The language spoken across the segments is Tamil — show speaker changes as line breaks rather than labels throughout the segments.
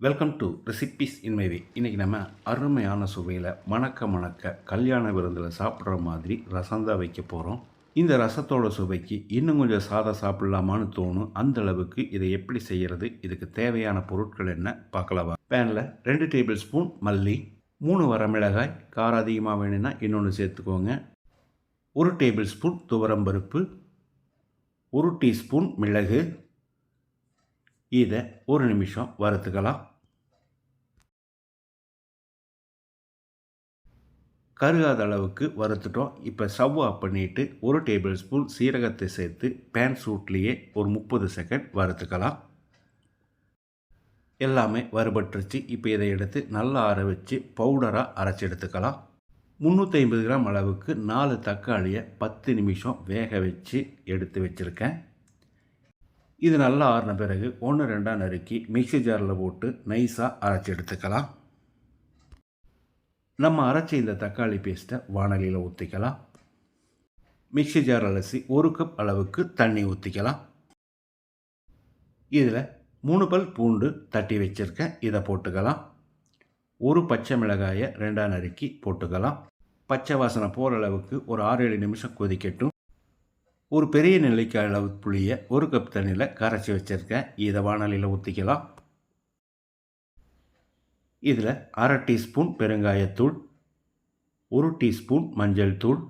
வெல்கம் டு ரெசிபிஸ் இன்மைவே இன்றைக்கி நம்ம அருமையான சுவையில் மணக்க மணக்க கல்யாண விருந்தில் சாப்பிட்ற மாதிரி ரசம் தான் வைக்க போகிறோம் இந்த ரசத்தோட சுவைக்கு இன்னும் கொஞ்சம் சாதம் சாப்பிட்லாமான்னு தோணும். அந்த அளவுக்கு இதை எப்படி செய்கிறது இதுக்கு தேவையான பொருட்கள் என்ன? பார்க்கலவா பேனில் ரெண்டு டேபிள் ஸ்பூன் மல்லி மூணு வரமிளகாய் காரம் அதிகமாக வேணும்னா இன்னொன்று சேர்த்துக்கோங்க. ஒரு டேபிள் ஸ்பூன் துவரம்பருப்பு ஒரு டீஸ்பூன் மிளகு இதை ஒரு நிமிஷம் வறுத்துக்கலாம். கருகாத அளவுக்கு வறுத்துட்டோம். இப்போ சவ்வா ஆஃப் பண்ணிவிட்டு ஒரு டேபிள் ஸ்பூன் சீரகத்தை சேர்த்து பேன் சூட்லேயே ஒரு முப்பது செகண்ட் வறுத்துக்கலாம். எல்லாமே வறுபட்டுருச்சு. இப்போ இதை எடுத்து நல்லா அரை வச்சு பவுடராக அரைச்சி எடுத்துக்கலாம். முந்நூற்றி ஐம்பது கிராம் அளவுக்கு நாலு தக்காளியை பத்து நிமிஷம் வேக வச்சு எடுத்து வச்சுருக்கேன். இது நல்லா ஆறின பிறகு ஒன்று ரெண்டாக நறுக்கி மிக்சி ஜாரில் போட்டு நைஸாக அரைச்சி எடுத்துக்கலாம். நம்ம அரைச்ச இந்த தக்காளி பேஸ்ட்டை வானலியில் ஊற்றிக்கலாம் மிக்சி ஜார் அலசி ஒரு கப் அளவுக்கு தண்ணி ஊற்றிக்கலாம் இதில் மூணு பல் பூண்டு தட்டி வச்சுருக்கேன். இதை போட்டுக்கலாம். ஒரு பச்சை மிளகாயை ரெண்டாக நறுக்கி போட்டுக்கலாம். பச்சை வாசனை போகிற அளவுக்கு ஒரு ஆறு ஏழு நிமிஷம் கொதிக்கட்டும். ஒரு பெரிய நிலைக்கு அளவு புளியை ஒரு கப் தண்ணியில் கரைச்சி வச்சுருக்கேன். இதை வானலியில் ஊற்றிக்கலாம் இதில் அரை டீஸ்பூன் பெருங்காயத்தூள் ஒரு டீஸ்பூன் மஞ்சள் தூள்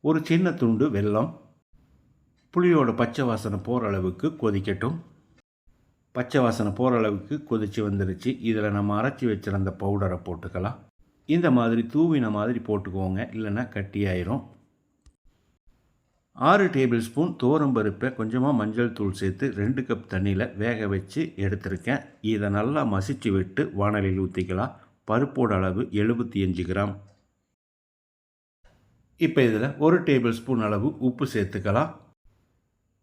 ஒரு சின்ன துண்டு வெல்லம். புளியோட பச்சை வாசனை போகிற அளவுக்கு கொதிக்கட்டும். பச்சை வாசனை போகிற அளவுக்கு கொதித்து வந்துருச்சு. இதில் நம்ம அரைச்சி வச்சிருந்த பவுடரை போட்டுக்கலாம். இந்த மாதிரி தூவின மாதிரி போட்டுக்கோங்க. இல்லைன்னா கட்டியாயிரும். ஆறு டேபிள் ஸ்பூன் பருப்பை கொஞ்சமாக மஞ்சள் தூள் சேர்த்து ரெண்டு கப் தண்ணியில் வேக வச்சு எடுத்திருக்கேன். இதை நல்லா மசிச்சு விட்டு வானலில் ஊற்றிக்கலாம் பருப்போட அளவு எழுபத்தி அஞ்சு கிராம். இப்போ இதில் ஒரு டேபிள் ஸ்பூன் அளவு உப்பு சேர்த்துக்கலாம்.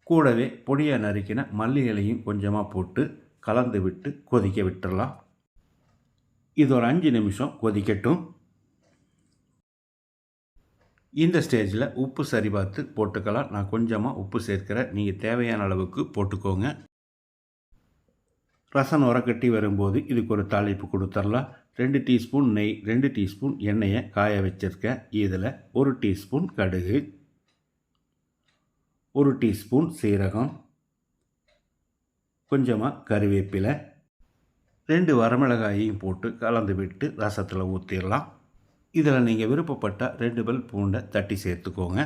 கூடவே பொடியாக நறுக்கின மல்லி இலையும் கொஞ்சமாக போட்டு கலந்து விட்டு கொதிக்க விட்டுடலாம் இது ஒரு அஞ்சு நிமிஷம் கொதிக்கட்டும். இந்த ஸ்டேஜில் உப்பு சரி பார்த்து போட்டுக்கலாம். நான் கொஞ்சமாக உப்பு சேர்க்கிறேன். நீங்கள் தேவையான அளவுக்கு போட்டுக்கோங்க. ரசம் உரக்கட்டி வரும்போது இதுக்கு ஒரு தாளிப்பு கொடுத்துடலாம். ரெண்டு டீஸ்பூன் நெய் ரெண்டு டீஸ்பூன் எண்ணெயை காய வச்சுருக்கேன். இதில் ஒரு டீஸ்பூன் கடுகு ஒரு டீஸ்பூன் சீரகம் கொஞ்சமாக கருவேப்பிலை ரெண்டு வரமிளகாயையும் போட்டு கலந்து விட்டு ரசத்தில் ஊற்றிடலாம் இதில் நீங்கள் விருப்பப்பட்டால் ரெண்டு பல் பூண்டை தட்டி சேர்த்துக்கோங்க.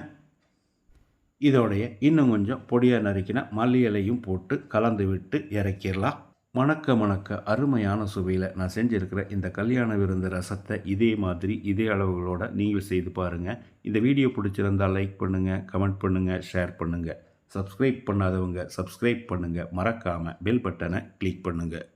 இதோடைய இன்னும் கொஞ்சம் பொடியாக நறுக்கின மல்லி இலையும் போட்டு கலந்து விட்டு இறக்கிடலாம். மணக்க மணக்க அருமையான சுவையில் நான் செஞ்சுருக்கிற இந்த கல்யாண விருந்து ரசத்தை இதே மாதிரி இதே அளவுகளோடு நீங்கள் செய்து பாருங்கள் இந்த வீடியோ பிடிச்சிருந்தால் லைக் பண்ணுங்கள் கமெண்ட் பண்ணுங்கள் ஷேர் பண்ணுங்கள் சப்ஸ்கிரைப் பண்ணாதவங்க சப்ஸ்கிரைப் பண்ணுங்கள் மறக்காமல் பெல் பட்டனை கிளிக் பண்ணுங்கள்